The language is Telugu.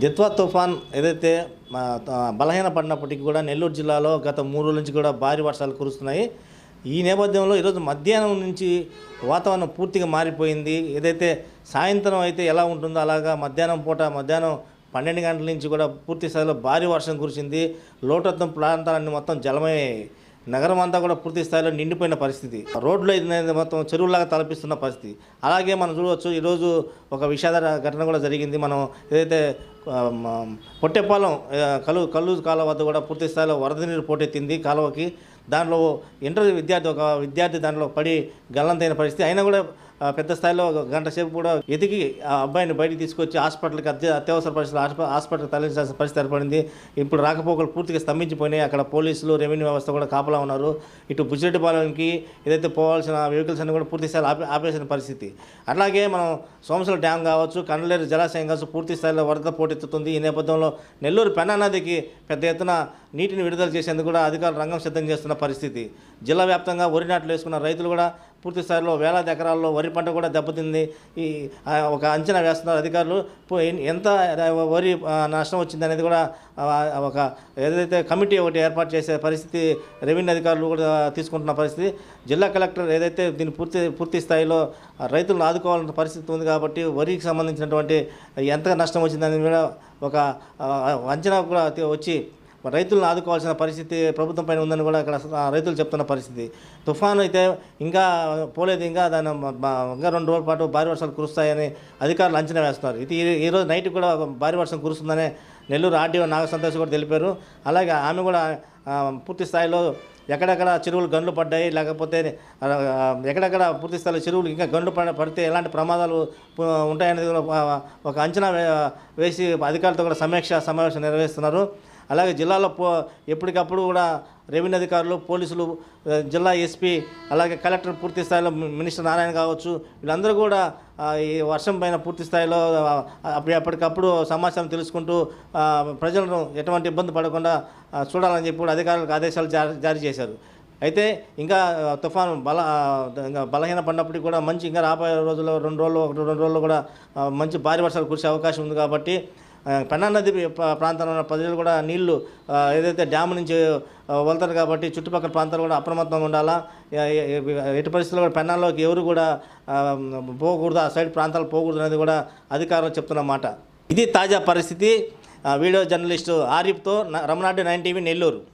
దిత్వా తుఫాన్ ఏదైతే బలహీన పడినప్పటికీ కూడా నెల్లూరు జిల్లాలో గత మూడు రోజుల నుంచి కూడా భారీ వర్షాలు కురుస్తున్నాయి. ఈ నేపథ్యంలో ఈరోజు మధ్యాహ్నం నుంచి వాతావరణం పూర్తిగా మారిపోయింది. ఏదైతే సాయంత్రం అయితే ఎలా ఉంటుందో అలాగా మధ్యాహ్నం పూట మధ్యాహ్నం పన్నెండు గంటల నుంచి కూడా పూర్తి స్థాయిలో భారీ వర్షం కురిసింది. లోటత్వం ప్రాంతాలన్నీ మొత్తం జలమయ్యాయి నగరం అంతా కూడా పూర్తి స్థాయిలో నిండిపోయిన పరిస్థితి. రోడ్లు అయితే మొత్తం చెరువులాగా తలపిస్తున్న పరిస్థితి. అలాగే మనం చూడవచ్చు ఈరోజు ఒక విషాద ఘటన కూడా జరిగింది. మనం ఏదైతే పొట్టెపాలెం కలు కల్లూరు కాలువ వద్ద కూడా పూర్తి స్థాయిలో వరద నీరు పోటెత్తింది కాలువకి. దానిలో ఇంటర్ విద్యార్థి ఒక విద్యార్థి దానిలో పడి గల్లంతైన పరిస్థితి. అయినా కూడా పెద్ద స్థాయిలో ఒక గంట సేపు కూడా ఎదిగి ఆ అబ్బాయిని బయటికి తీసుకొచ్చి హాస్పిటల్కి అత్య అత్యవసర పరిస్థితులు హాస్పిటల్ హాస్పిటల్కి తరలించాల్సిన పరిస్థితి ఏర్పడింది. ఇప్పుడు రాకపోకలు పూర్తిగా స్తంభించిపోయినాయి. అక్కడ పోలీసులు రెవెన్యూ వ్యవస్థ కూడా కాపలా ఉన్నారు. ఇటు బుజ్జిరెడ్డిపాలెంకి ఏదైతే పోవాల్సిన వెహికల్స్ అన్ని కూడా పూర్తి స్థాయిలో ఆపే ఆపేసిన పరిస్థితి. అట్లాగే మనం సోమసల డ్యామ్ కావచ్చు కండలేరు జలాశయం కావచ్చు పూర్తి స్థాయిలో వరద పోటెత్తుతుంది ఈ నేపథ్యంలో నెల్లూరు పెన్నా నదికి పెద్ద ఎత్తున నీటిని విడుదల చేసేందుకు కూడా అధికారులు రంగం సిద్ధం చేస్తున్న పరిస్థితి. జిల్లా వ్యాప్తంగా వరి నాట్లు వేసుకున్న రైతులు కూడా పూర్తి స్థాయిలో వేలాది ఎకరాల్లో వరి పంట కూడా దెబ్బతింది. ఈ ఒక అంచనా వేస్తున్నారు అధికారులు. ఎంత వరి నష్టం వచ్చింది అనేది కూడా ఒక ఏదైతే కమిటీ ఒకటి ఏర్పాటు చేసే పరిస్థితి రెవెన్యూ అధికారులు కూడా తీసుకుంటున్న పరిస్థితి. జిల్లా కలెక్టర్ ఏదైతే దీన్ని పూర్తి పూర్తి స్థాయిలో రైతులను ఆదుకోవాలన్న పరిస్థితి ఉంది కాబట్టి వరికి సంబంధించినటువంటి ఎంత నష్టం వచ్చిందని కూడా ఒక అంచనా కూడా వచ్చి రైతులను ఆదుకోవాల్సిన పరిస్థితి ప్రభుత్వం పైన ఉందని కూడా ఇక్కడ రైతులు చెప్తున్న పరిస్థితి. తుఫాను అయితే ఇంకా పోలేదు ఇంకా దాని ఇంకా రెండు రోజుల పాటు భారీ వర్షాలు కురుస్తాయని అధికారులు అంచనా వేస్తున్నారు. ఇది ఈరోజు నైట్ కూడా భారీ వర్షం కురుస్తుందని నెల్లూరు ఆర్డీఓ నాగసంతోష్ కూడా తెలిపారు. అలాగే ఆమె కూడా పూర్తి స్థాయిలో ఎక్కడెక్కడ చెరువులు గండ్లు పడ్డాయి లేకపోతే ఎక్కడెక్కడ పూర్తి స్థాయిలో చెరువులు ఇంకా గండ్లు పడితే ఎలాంటి ప్రమాదాలు ఉంటాయనేది కూడా ఒక- ఒక అంచనా వే- వేసి అధికారులతో కూడా సమీక్ష సమావేశం నిర్వహిస్తున్నారు. అలాగే జిల్లాలో పో ఎప్పటికప్పుడు కూడా రెవెన్యూ అధికారులు పోలీసులు జిల్లా ఎస్పీ అలాగే కలెక్టర్ పూర్తి స్థాయిలో మినిస్టర్ నారాయణ కావచ్చు వీళ్ళందరూ కూడా ఈ వర్షం పైన పూర్తి స్థాయిలో అప్పుడు ఎప్పటికప్పుడు సమాచారం తెలుసుకుంటూ ప్రజలను ఎటువంటి ఇబ్బంది పడకుండా చూడాలని చెప్పి కూడా అధికారులకు ఆదేశాలు జారీ జారీ చేశారు. అయితే ఇంకా తుఫాను బల ఇంకా బలహీన పడినప్పటికీ కూడా మంచి ఇంకా రాబోయే రోజుల్లో రెండు రోజులు ఒకటి రెండు రోజుల్లో కూడా మంచి భారీ వర్షాలు కురిసే అవకాశం ఉంది కాబట్టి పెన్నా నది ప్రాంతంలో ఉన్న ప్రజలు కూడా నీళ్ళు ఏదైతే డ్యామ్ నుంచి వెళ్తారు కాబట్టి చుట్టుపక్కల ప్రాంతాలు కూడా అప్రమత్తంగా ఉండాలా? ఎటు పరిస్థితుల్లో కూడా పెన్నాల్లోకి ఎవరు కూడా పోకూడదు ఆ సైడ్ ప్రాంతాలు పోకూడదు అనేది కూడా అధికారులు చెప్తున్న మాట. ఇది తాజా పరిస్థితి. వీడియో జర్నలిస్టు ఆరిఫ్తో న- నైన్ టీవీ నెల్లూరు.